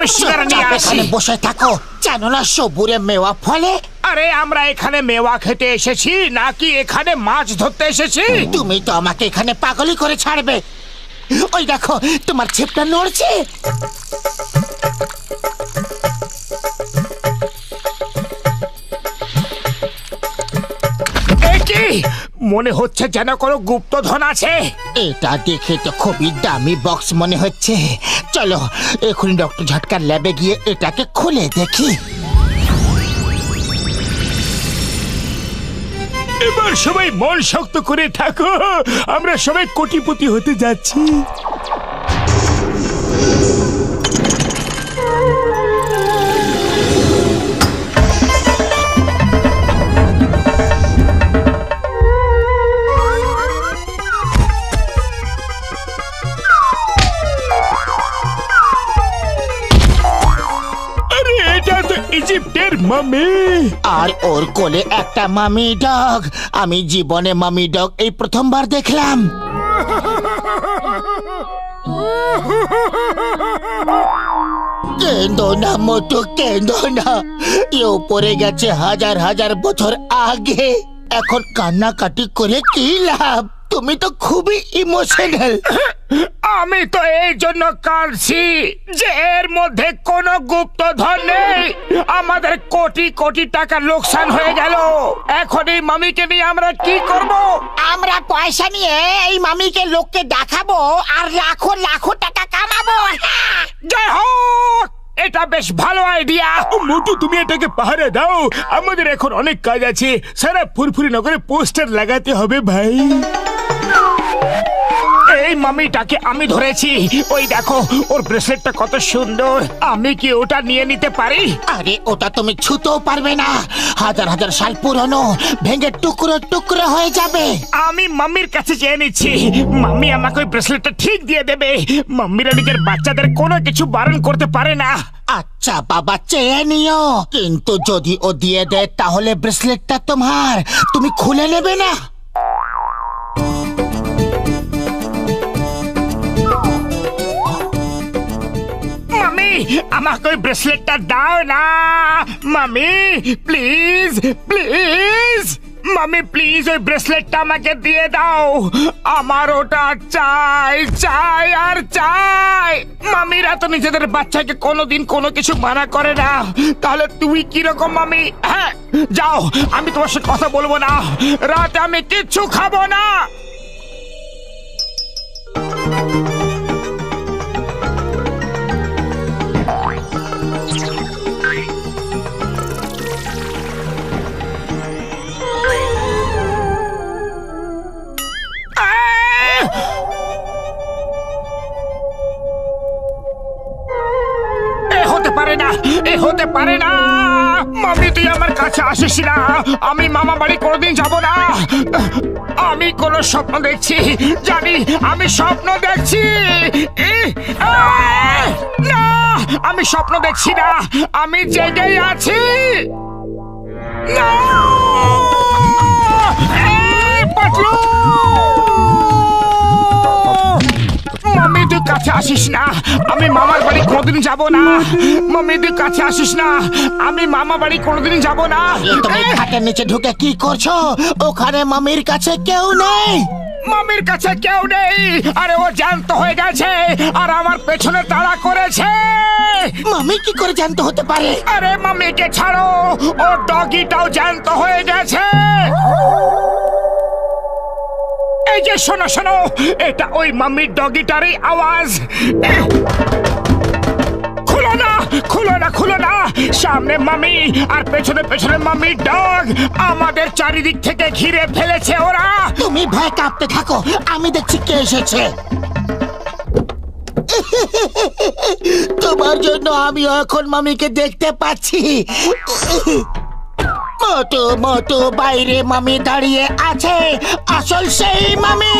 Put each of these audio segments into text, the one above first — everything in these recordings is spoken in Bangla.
করে নিয়ে আসি। এখানে বসে থাকো। জানো না সবুরে মেওয়া ফলে? আরে আমরা এখানে মেওয়া খেতে এসেছি নাকি এখানে মাছ ধরতে এসেছি? তুমি তো আমাকে এখানে পাগলি করে ছাড়বে। ওই দেখো তোমার ছিপটা নড়ছে? মনে হচ্ছে যেন কোনো গুপ্তধন আছে। এটা দেখে তো খুবই দামি বক্স মনে হচ্ছে। চলো এখনই ডক্টর ঝটকার ল্যাবে গিয়ে এটাকে খুলে দেখি। এবার সবাই মন শক্ত করে থাকো। আমরা সবাই কোটিপতি হতে যাচ্ছি। মামি। আর ওর কোলে একটা মামি ডগ। আমি জীবনে মামি ডগ এই প্রথমবার দেখলাম। কেন্দ্র না মোটো কেন্দ্র না। এ পড়ে গেছে হাজার হাজার বছর আগে। এখন কান্নাকাটি করে কি লাভ? তুমি তো খুবই ইমোশনাল আমি তো এই জন্য কাঁদছি যে এর মধ্যে কোনো গুপ্তধন নেই। আমাদের কোটি কোটি টাকা লোকসান হয়ে গেল। এখন এই মামিকে নিয়ে আমরা কি করব? আমরা পয়সা নিয়ে এই মামিকে লোককে দেখাবো আর লাখো লাখো টাকা কামাবো। জয় হোক! এটা বেশ ভালো আইডিয়া মোটু তুমি এটাকে পাহারা দাও। আমাদের এখন অনেক কাজ আছে। সারা ফুরফুরি নগরে পোস্টার লাগাতে হবে ভাই। এই মামিটাকে আমি ধরেছি। ওই দেখো ওর ব্রেসলেটটা কত সুন্দর। আমি কি ওটা নিয়ে নিতে পারি? আরে ওটা তুমি ছুতেও পারবে না। হাজার হাজার সাল পুরনো ভেঙে টুকরো টুকরো হয়ে যাবে। আমি মাম্মির কাছে চেয়ে নিচ্ছি। মাম্মি আমাকে ওই ব্রেসলেটটা ঠিক দিয়ে দেবে। মাম্মিরা নিজের বাচ্চাদের কোনো কিছু বারণ করতে পারে না। আচ্ছা বাবা চেয়ে নিও। কিন্তু যদি ও দিয়ে দেয় তাহলে ব্রেসলেটটা তোমার। তুমি খুলে নেবে না। আমাকে ওই ব্রেসলেটটা দাও না। মামি প্লিজ প্লিজ মামি প্লিজ ওই ব্রেসলেটটা আমাকে দিয়ে দাও। আমার ওটা চাই চাই আর চাই। মামিরা তো নিজেদের বাচ্চাকে কোনোদিন কোনো কিছু মানা করে না। তাহলে তুমি কীরকম, মামি? হ্যাঁ যাও, আমি তোমার সাথে কথা বলব না। রাতে আমি কিচ্ছু খাব না। পারে না। এ হতে পারে না। মামি, তুই আমার কাছে আসিস না। আমি মামা বাড়ি কোনোদিন যাব না। আমি কোন স্বপ্ন দেখছি, জানি, আমি স্বপ্ন দেখছি। না, আমি স্বপ্ন দেখছি না। আমি জেগেই আছি। না! মাম্মি তুই কাছে আসিস না। আমি মামার বাড়ি কোনোদিন যাব না। মাম্মি তুই কাছে আসিস না। আমি মামা বাড়ি কোনোদিন যাব না। তুমি খাটের নিচে ঢুকে কি করছ? ওখানে মামির কাছে কেউ নেই। মামির কাছে কেউ নেই। আরে ও জ্যান্ত হয়ে গেছে আর আমার পেছনে তাড়া করেছে। মামি কি করে জানতে হতে পারে? আরে মাম্মিকে ছাড়ো। ও ডগিটাও জ্যান্ত হয়ে গেছে। এই যে শোনো শোনো, এটা ওই মাম্মির ডগিটারই আওয়াজ! খুলো না খুলো না খুলো না। সামনে মামি আর পেছনে পেছনে মাম্মির ডগ। আমাদের চারিদিক থেকে ঘিরে ফেলেছে ওরা। তুমি ভয় কাঁপতে থাকো, আমি দেখছি কে এসেছে। তোমার জন্য আমি এখন মামিকে দেখতে পাচ্ছি। মোটু মোটু বাইরে মামি দাঁড়িয়ে আছে। আসল সেই মামি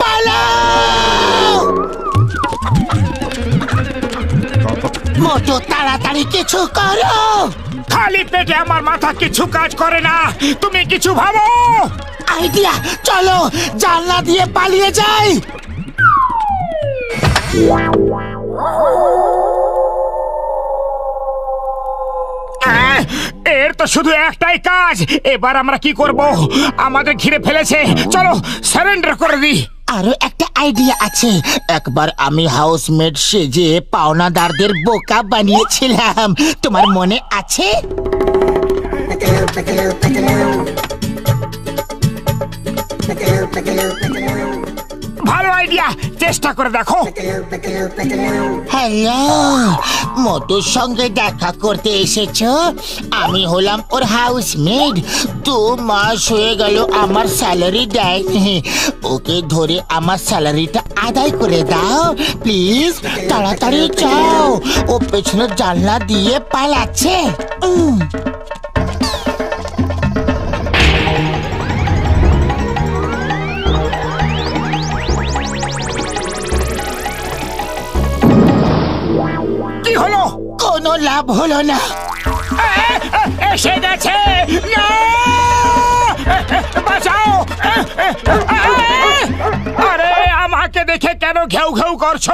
পালাও! মোটু তাড়াতাড়ি কিছু করো। খালি পেটে আমার মাথা কিছু কাজ করে না। তুমি কিছু ভাবো? আইডিয়া চলো জানলা দিয়ে পালিয়ে যাই। এর তো শুধু একটাই কাজ। এবার আমরা কি করব? আমাদের ঘিরে ফেলেছে। চলো সারেন্ডার করে দিই। আরও একটা আইডিয়া আছে। একবার আমি হাউসমেট সেজে পাওনাদারদের বোকা বানিয়েছিলাম। তোমার মনে আছে? ভালো আইডিয়া চেষ্টা করে দেখো। হ্যালো মোটুর সঙ্গে দেখা করতে এসেছ? আমি হলাম ওর হাউসমেট দু মাস হয়ে গেল আমার স্যালারি দেয়নি ওকে ধরে আমার স্যালারিটা আদায় করে দাও। প্লিজ তাড়াতাড়ি যাও। ও পেছনের জানলা দিয়ে পালাচ্ছে। কোনো লাভ হলো না। এসে গেছে। আরে, আমাকে দেখে কেন ঘেউ ঘেউ করছ?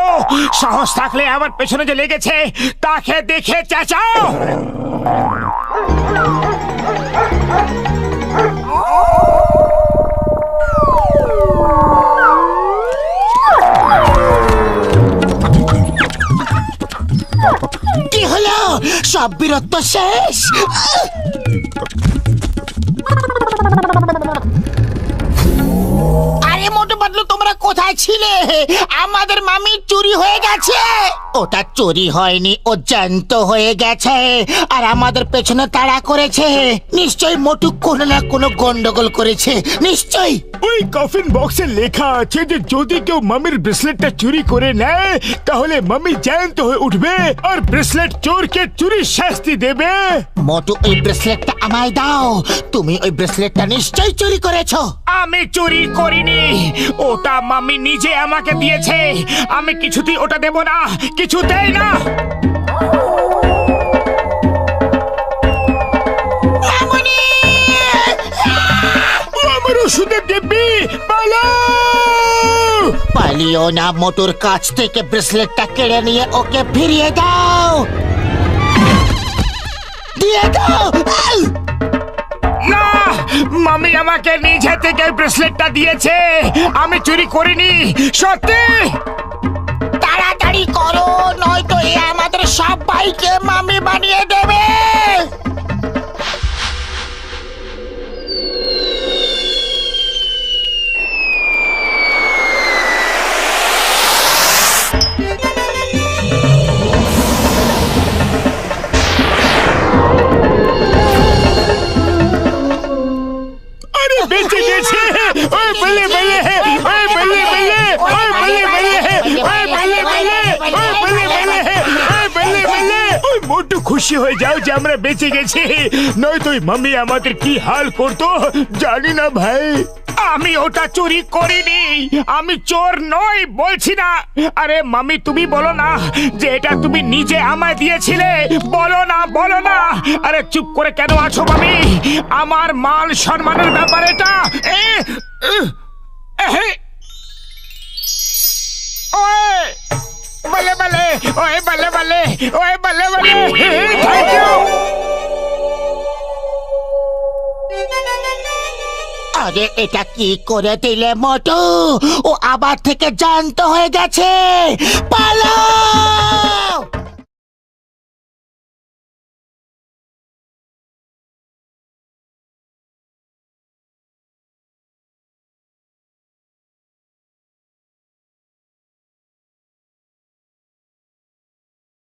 সাহস থাকলে আমার পেছনে যে লেগেছে, তাকে দেখে চেঁচাও! সব বীরত্ব শেষ। আরে মোটু পাতলু তোমরা কোথায় ছিলে? আমাদের মামি চুরি হয়ে গেছে। ওটা চুরি হয়নি ও জ্যান্ত হয়ে গেছে। আর আমাদের পেছনে তাড়া করেছে। নিশ্চয়ই মোটু কোনো না কোনো গন্ডগোল করেছে। নিশ্চয়ই। ওই কফিন বক্সে লেখা আছে যে যদি কেউ মামির ব্রেসলেটটা চুরি করে নেয় তাহলে মামি জ্যান্ত হয়ে উঠবে আর ব্রেসলেট চোরকে চুরির শাস্তি দেবে। মোটু ওই ব্রেসলেটটা আমায় দাও। তুমি ওই ব্রেসলেটটা নিশ্চয়ই চুরি করেছ। আমি চুরি করিনি। ওটা মামি নিজে আমাকে দিয়েছে। আমি কিছুতেই ওটা দেব না কিছুতেই না। আমার ওষুধের দিব্যি পালাও! পালিও না মোটর কাছ থেকে ব্রেসলেটটা কেড়ে নিয়ে ওকে ফিরিয়ে দাও। আমাকে নিজে থেকে ব্রেসলেটটা দিয়েছে, আমি চুরি করিনি। সত্যি? তাড়াতাড়ি করো, নয়তো এ আমাদের সব বাইকে মামি বানিয়ে দেবে। আরে বেঁচে গেছে ওই বলে বলে ওই বলে বলে ওই বলে বলে ওই বলে বলে ওই বলে বলে বলে ওই মোটু খুশি হয়ে যাও যে আমরা বেঁচে গেছি। নয়তো ওই মাম্মি আমাদের কি হাল করতো জানি না ভাই। আমি ওটা চুরি করিনি। আমি চোর নই বলছি না। আরে মামি তুমি বলো না যে এটা তুমি নিজে আমায় দিয়েছিলে। বলো না বলো না। আরে চুপ করে কেন আছো মামি আমার মান সম্মানের ব্যাপার এটা। এ, ওয়ে বলে বলে ওয়ে বলে বলে। থ্যাংক ইউ আরে, এটা কি করে দিলে মতো ও আবার থেকে জানতে হয়ে গেছে। পালাও!